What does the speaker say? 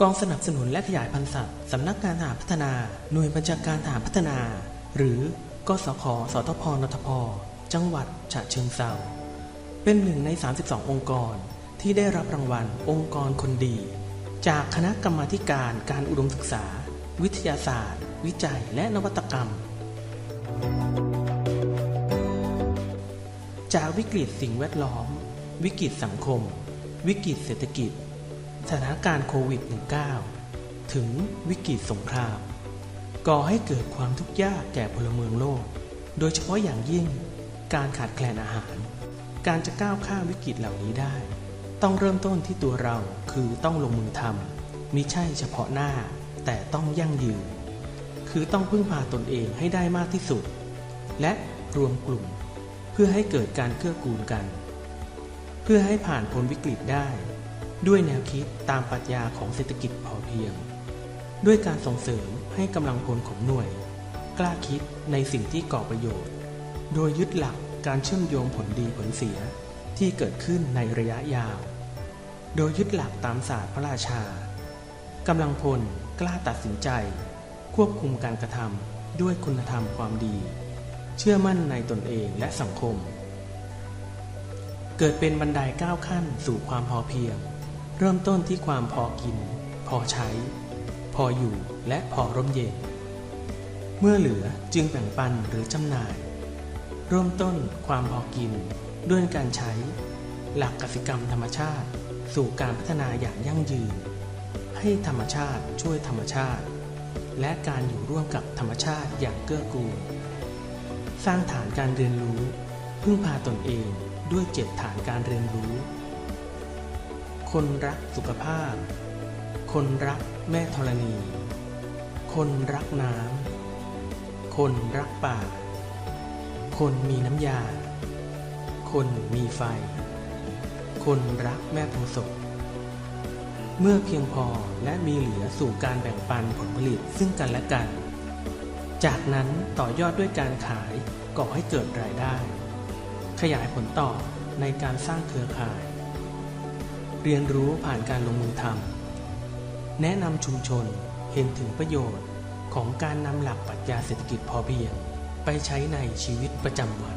กองสนับสนุนและขยายพันธุ์สัตว์ สำนักงานทหารพัฒนา หน่วยบัญชาการทหารพัฒนา หรือกสขสทพนทพ จังหวัดฉะเชิงเทราเป็นหนึ่งใน 32 องค์กรที่ได้รับรางวัลองค์กรคนดี จากคณะกรรมาการการอุดมศึกษา วิทยาศาสตร์ วิจัยและนวัตกรรม จากวิกฤตสิ่งแวดล้อม วิกฤตสังคม วิกฤตเศรษฐกิจ สถานการณ์โควิด -19 ถึงวิกฤตสงคราม ก่อให้เกิดความทุกข์ยากแก่พลเมืองโลก โดยเฉพาะอย่างยิ่ง การขาดแคลนอาหาร การจะก้าวข้ามวิกฤตเหล่านี้ได้ ต้องเริ่มต้นที่ตัวเราคือต้องลงมือทำมิใช่เฉพาะหน้า แต่ต้องยั่งยืน คือต้องพึ่งพาตนเองให้ได้มากที่สุด และรวมกลุ่ม เพื่อให้เกิดการเกื้อกูลกัน เพื่อให้ผ่านพ้นวิกฤตได้ ด้วยแนวคิดตามปรัชญาของเศรษฐกิจพอเพียง ด้วยการส่งเสริมให้กำลังพลของหน่วย กล้าคิดในสิ่งที่ก่อประโยชน์ โดยยึดหลักการเชื่อมโยงผลดีผลเสียที่เกิดขึ้นในระยะยาว โดยยึดหลักตามศาสตร์พระราชากำลังพลกล้าตัดสินใจ ควบคุมการกระทำด้วยคุณธรรมความดี เชื่อมั่นในตนเองและสังคม เกิดเป็นบันไดก้าวขั้นสู่ความพอเพียง เริ่มต้นที่ความพอกิน พอใช้ พออยู่และพอร่มเย็น เมื่อเหลือจึงแบ่งปันหรือจำหน่าย เริ่มต้นความพอกินด้วยการใช้ หลักกสิกรรมธรรมชาติ สู่การพัฒนาอย่างยั่งยืน ให้ธรรมชาติช่วยธรรมชาติ และการอยู่ร่วมกับธรรมชาติอย่างเกื้อกูล สร้างฐานการเรียนรู้ พึ่งพาตนเองด้วยเจ็ดฐานการเรียนรู้ คนรักสุขภาพ คนรักแม่ธรณี คนรักน้ำ คนรักป่า คนมีน้ำยา คนมีไฟ คนรักแม่โพธิ์ศพเมื่อเพียงพอและมีเหลือสู่การแบ่งปันผลผลิตซึ่งกันและกัน จากนั้นต่อยอดด้วยการขายก่อให้เกิดรายได้ ขยายผลต่อในการสร้างเครือข่าย เรียนรู้ผ่านการลงมือทำแนะนำชุมชนเห็นถึงประโยชน์ของการนำหลักปรัชญาเศรษฐกิจพอเพียง ไปใช้ในชีวิตประจำวัน